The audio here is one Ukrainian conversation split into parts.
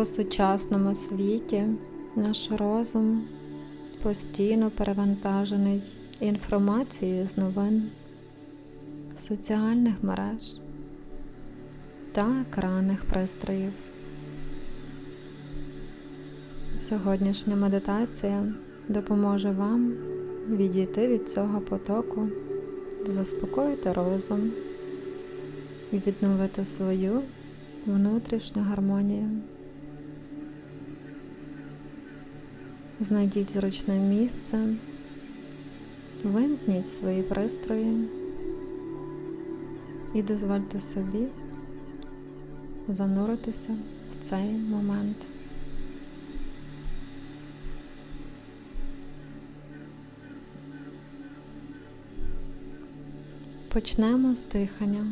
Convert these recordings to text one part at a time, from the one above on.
У сучасному світі наш розум постійно перевантажений інформацією з новин, соціальних мереж та екранних пристроїв. Сьогоднішня медитація допоможе вам відійти від цього потоку, заспокоїти розум і відновити свою внутрішню гармонію. Знайдіть зручне місце, вимкніть свої пристрої і дозвольте собі зануритися в цей момент. Почнемо з дихання.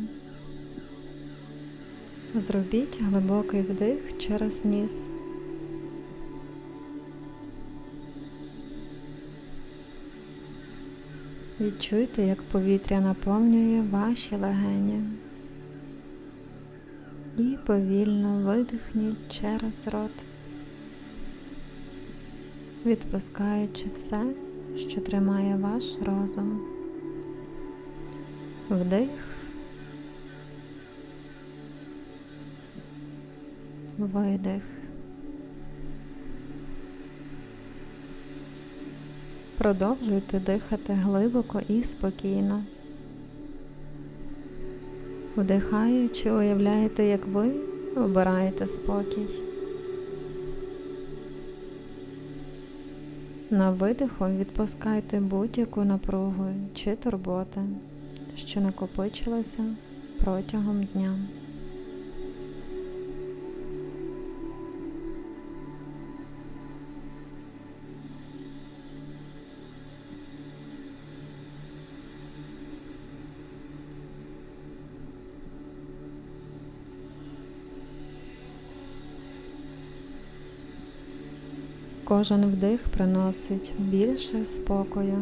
Зробіть глибокий вдих через ніс. Відчуйте, як повітря наповнює ваші легені. І повільно видихніть через рот, відпускаючи все, що тримає ваш розум. Вдих. Видих. Продовжуйте дихати глибоко і спокійно. Вдихаючи, уявляєте, як ви обираєте спокій. На видиху відпускайте будь-яку напругу чи турботи, що накопичилася протягом дня. Кожен вдих приносить більше спокою.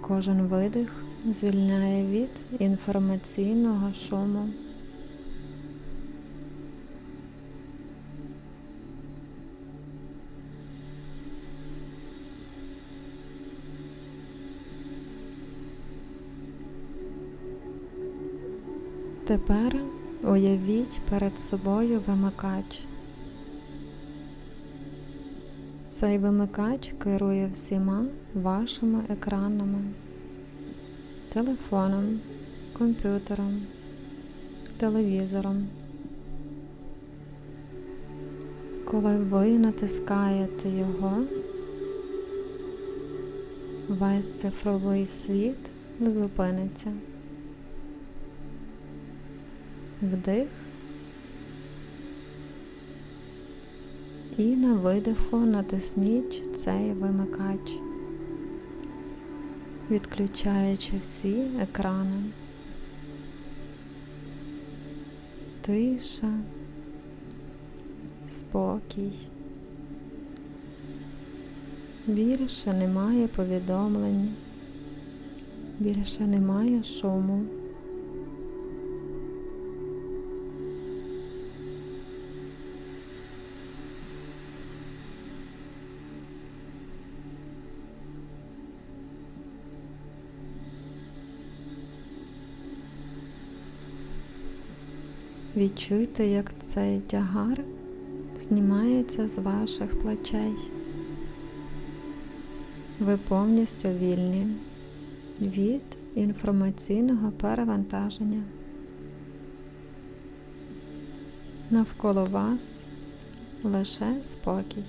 Кожен видих звільняє від інформаційного шуму. Тепер уявіть перед собою вимикач. Цей вимикач керує всіма вашими екранами, телефоном, комп'ютером, телевізором. Коли ви натискаєте його, весь цифровий світ зупиниться. Вдих. І на видиху натисніть цей вимикач, відключаючи всі екрани. Тиша, спокій. Більше немає повідомлень, більше немає шуму. Відчуйте, як цей тягар знімається з ваших плечей. Ви повністю вільні від інформаційного перевантаження. Навколо вас лише спокій.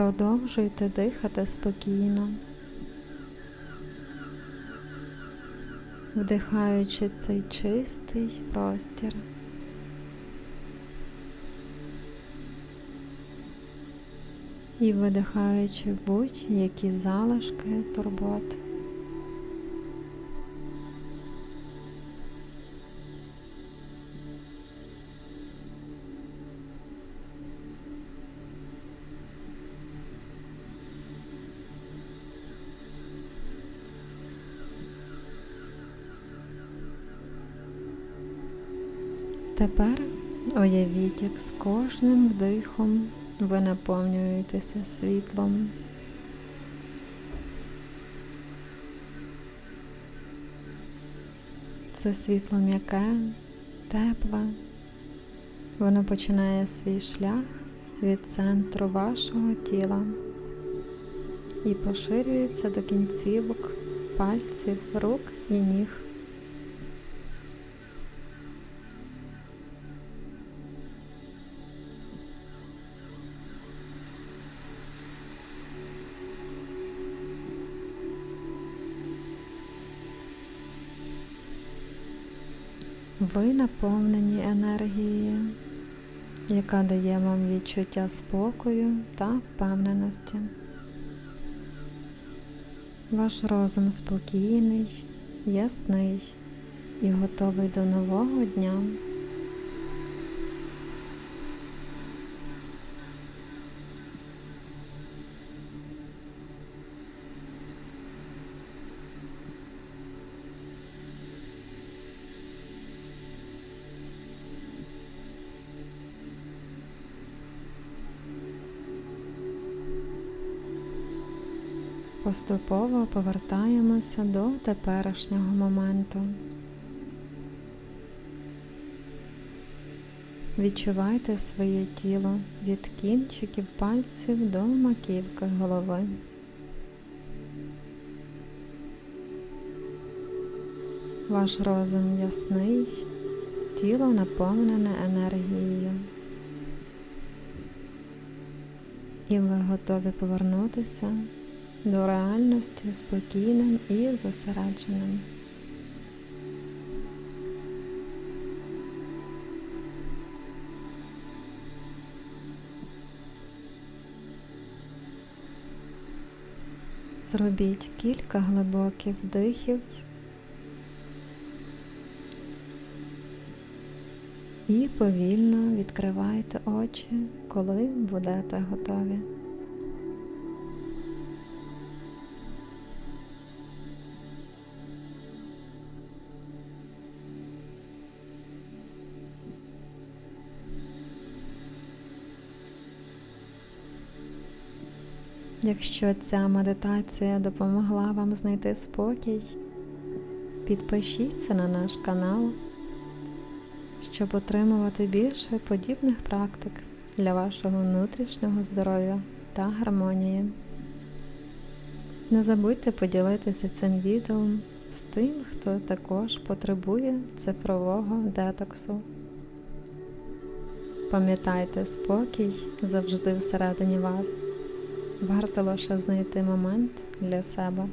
Продовжуйте дихати спокійно, вдихаючи цей чистий простір. і видихаючи будь-які залишки турбот. Тепер уявіть, як з кожним вдихом ви наповнюєтеся світлом. Це світло м'яке, тепле. Воно починає свій шлях від центру вашого тіла і поширюється до кінцівок пальців, рук і ніг. Ви наповнені енергією, яка дає вам відчуття спокою та впевненості. Ваш розум спокійний, ясний і готовий до нового дня. Поступово повертаємося до теперішнього моменту. Відчувайте своє тіло від кінчиків пальців до маківки голови. Ваш розум ясний, тіло наповнене енергією. І ви готові повернутися до реальності спокійним і зосередженим. Зробіть кілька глибоких вдихів і повільно відкривайте очі, коли будете готові. Якщо ця медитація допомогла вам знайти спокій, підпишіться на наш канал, щоб отримувати більше подібних практик для вашого внутрішнього здоров'я та гармонії. Не забудьте поділитися цим відео з тим, хто також потребує цифрового детоксу. Пам'ятайте, спокій завжди всередині вас. Варто лише знайти момент для себе.